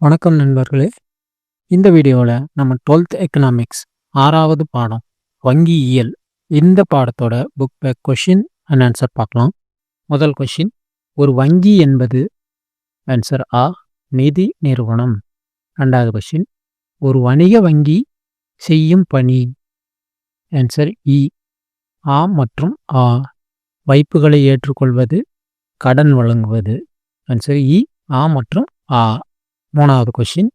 வணக்கம் நண்பர்களே. இந்த வீடியோவில் நம்ம டுவெல்த் எக்கனாமிக்ஸ் ஆறாவது பாடம் வங்கியியல். இந்த பாடத்தோட book back question and answer பார்க்கலாம். முதல் கொஷின் ஒரு வங்கி என்பது ஆன்சர் ஆ நிதி நிறுவனம். ரெண்டாவது கொஷின் ஒரு வணிக வங்கி செய்யும் பணி ஆன்சர் இ ஆ மற்றும் ஆ வைப்புகளை ஏற்றுக்கொள்வது கடன் வழங்குவது ஆன்சர் இ ஆ மற்றும் ஆ மூணாவது கொஷின்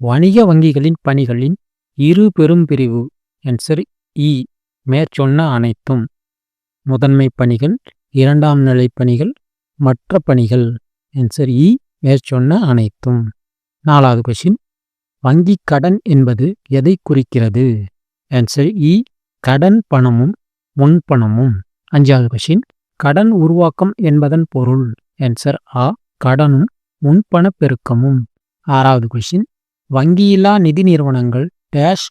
வணிக வங்கிகளின் பணிகளின் இரு பெரும் பிரிவு. ஆன்சர் இ e. மேற்சொன்ன அனைத்தும். முதன்மை பணிகள் இரண்டாம் நிலை பணிகள் மற்ற பணிகள். ஆன்சர் இ e. மேற்சொன்ன அனைத்தும். நாலாவது கொஷின் வங்கி கடன் என்பது எதை குறிக்கிறது? ஆன்சர் இ e. கடன் பணமும் முன்பணமும் அஞ்சாவது கொஷின் கடன் உருவாக்கம் என்பதன் பொருள். ஆன்சர் ஆ கடனும் முன்பண பெருக்கமும். ஆறாவது கொஷின் வங்கியில்லா நிதி நிறுவனங்கள் டேஷ்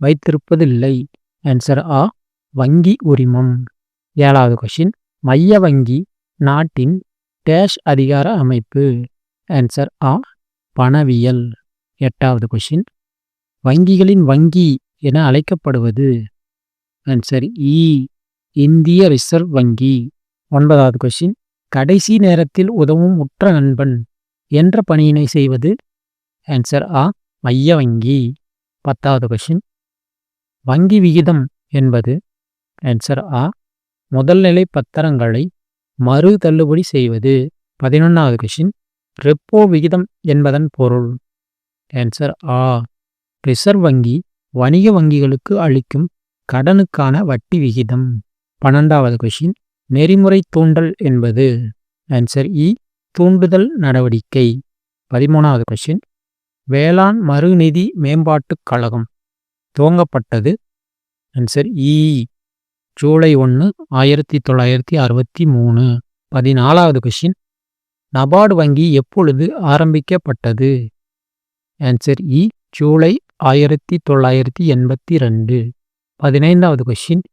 வைத்திருப்பதில்லை. ஆன்சர் ஆ வங்கி உரிமம். ஏழாவது கொஷின் மைய வங்கி நாட்டின் டேஷ் அதிகார அமைப்பு. ஆன்சர் ஆ பணவியல். எட்டாவது கொஷின் வங்கிகளின் வங்கி என அழைக்கப்படுவது. ஆன்சர் இ e, இந்திய ரிசர்வ் வங்கி. ஒன்பதாவது கொஷின் கடைசி நேரத்தில் உதவும் உற்ற நண்பன் என்ற பணியினை செய்வது ஆன்சர் ஆ மைய வங்கி. பத்தாவது கொஷின் வங்கி விகிதம் என்பது ஆன்சர் ஆ முதல்நிலை பத்திரங்களை மறு தள்ளுபடி செய்வது. பதினொன்றாவது கொஷின் ரெப்போ விகிதம் என்பதன் பொருள். ஆன்சர் ஆ ரிசர்வ் வங்கி வணிக வங்கிகளுக்கு அளிக்கும் கடனுக்கான வட்டி விகிதம். பன்னெண்டாவது கொஷின் நெறிமுறை தூண்டல் என்பது ஆன்சர் இ e, தூண்டுதல் நடவடிக்கை. பதிமூணாவது கொஷின் வேளாண் மறுநிதி மேம்பாட்டுக் கழகம். துவங்கப்பட்டது. ஆன்சர் இ. ஜூலை ஒன்று ஆயிரத்தி தொள்ளாயிரத்தி அறுபத்தி மூணு. பதினாலாவது கொஷின் நபார்டு வங்கி எப்பொழுது ஆரம்பிக்கப்பட்டது? ஆன்சர் இ. ஜூலை ஆயிரத்தி தொள்ளாயிரத்தி எண்பத்தி ரெண்டு. பதினைந்தாவது கொஷின்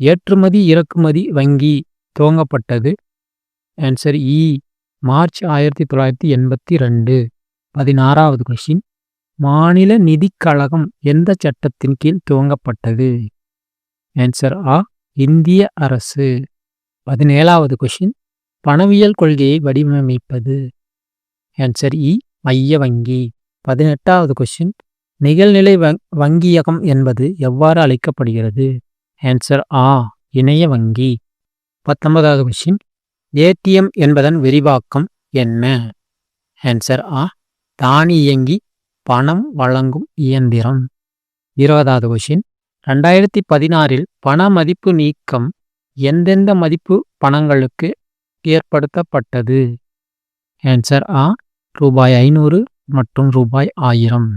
ஏற்றுமதி இறக்குமதி வங்கி துவங்கப்பட்டது. ஆன்சர் இ. மார்ச் ஆயிரத்தி தொள்ளாயிரத்தி எண்பத்தி ரெண்டு. பதினாறாவது கொஷின் மாநில நிதிக்கழகம் எந்த சட்டத்தின் கீழ் துவங்கப்பட்டது? ஆன்சர் ஆ இந்திய அரசு. பதினேழாவது கொஷின் பணவியல் கொள்கையை வடிவமைப்பது. ஆன்சர் இ e, மைய வங்கி. பதினெட்டாவது கொஷின் நிகழ்நிலை வங்கியகம் என்பது எவ்வாறு அழைக்கப்படுகிறது? ஆன்சர் ஆ இணைய வங்கி. பத்தொன்பதாவது கொஷின் ஏடிஎம் என்பதன் விரிவாக்கம் என்ன? ஆன்சர் ஆ தானியங்கி பணம் வழங்கும் இயந்திரம். இருபதாவது கொஷின் ரெண்டாயிரத்தி பதினாறில் பண மதிப்பு நீக்கம் எந்தெந்த மதிப்பு பணங்களுக்கு ஏற்படுத்தப்பட்டது? ஆன்சர் ஆ ரூபாய் ஐநூறு மற்றும் ரூபாய் ஆயிரம்.